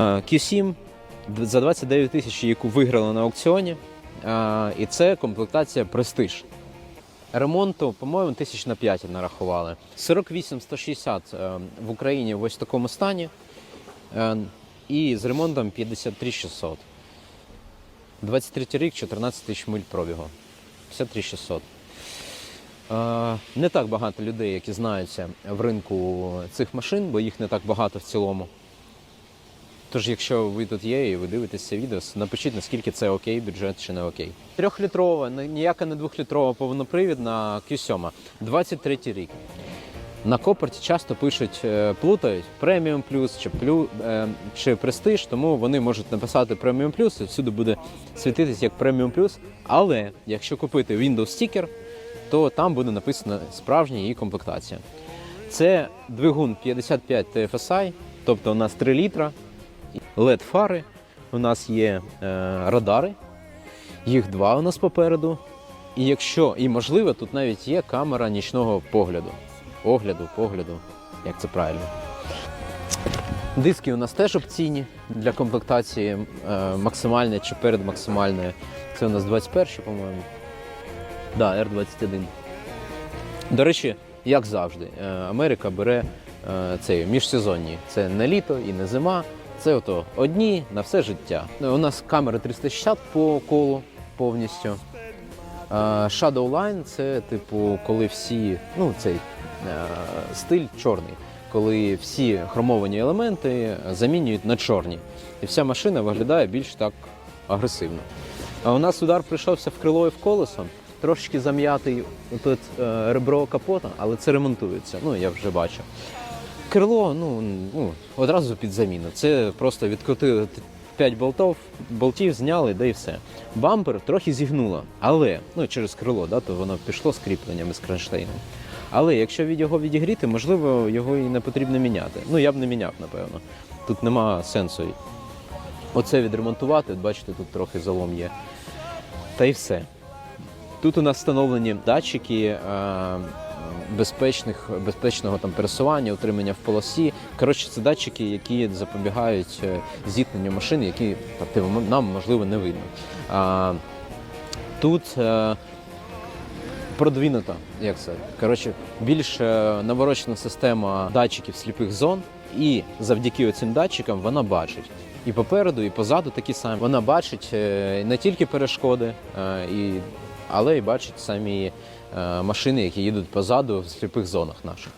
Е, Q7 за 29 тисяч, яку виграли на аукціоні. Е, І це комплектація Prestige. Ремонту, по-моєму, тисяч на 5 нарахували. 48-160 е, в Україні в ось такому стані. І з ремонтом 53 600. 23 рік, 14 тисяч миль пробігу. 53 600. Е, Не так багато людей, які знаються в ринку цих машин, бо їх не так багато в цілому. Тож, якщо ви тут є і ви дивитесь це відео, напишіть, наскільки це окей, бюджет чи не окей. Трьохлітрова, ніяка не двохлітрова повнопривідна Q7, 23 рік. На копорті часто пишуть, е, плутають преміум плюс чи плю, е, чи престиж, тому вони можуть написати преміум плюс і всюди буде світитись як преміум плюс. Але якщо купити Windows Sticker, то там буде написано справжня її комплектація. Це двигун 55 TFSI, тобто у нас 3 літра, led фари, у нас є е, радари, їх два у нас попереду. І якщо, і можливо, тут навіть є камера нічного погляду. Огляду, погляду, як це правильно. Диски у нас теж опційні для комплектації е, максимальної чи передмаксимальної. Це у нас 21, по-моєму. Да, R21. До речі, як завжди, е, Америка бере цей міжсезонні. Це не літо і не зима. Це ото одні на все життя. У нас камера 360 по колу повністю. Shadow Line це типу, коли всі, ну цей е, стиль чорний, коли всі хромовані елементи замінюють на чорні. І вся машина виглядає більш так агресивно. А у нас удар прийшовся в крило і в колесо. Трошечки зам'ятий тут е, ребро капота, але це ремонтується. Ну, я вже бачив. Крило, ну, ну одразу під заміну. Це просто відкрутили 5 болтів, болтів зняли, да і все. Бампер трохи зігнуло, але ну, через крило, да, то воно пішло з кріпленням із кронштейном. Але якщо від його відігріти, можливо, його і не потрібно міняти. Ну, я б не міняв, напевно. Тут нема сенсу. Оце відремонтувати, бачите, тут трохи залом є. Та й все. Тут у нас встановлені датчики е, безпечних, безпечного там пересування, утримання в полосі. Коротше, це датчики, які запобігають е, зіткненню машин, які тобто, нам можливо не видно. А, тут е, продвинута, як це? Коротше, більш е, наворочена система датчиків сліпих зон, і завдяки цим датчикам вона бачить. І попереду, і позаду такі самі. Вона бачить не тільки перешкоди, і, але й бачить самі е, машини, які їдуть позаду в сліпих зонах наших.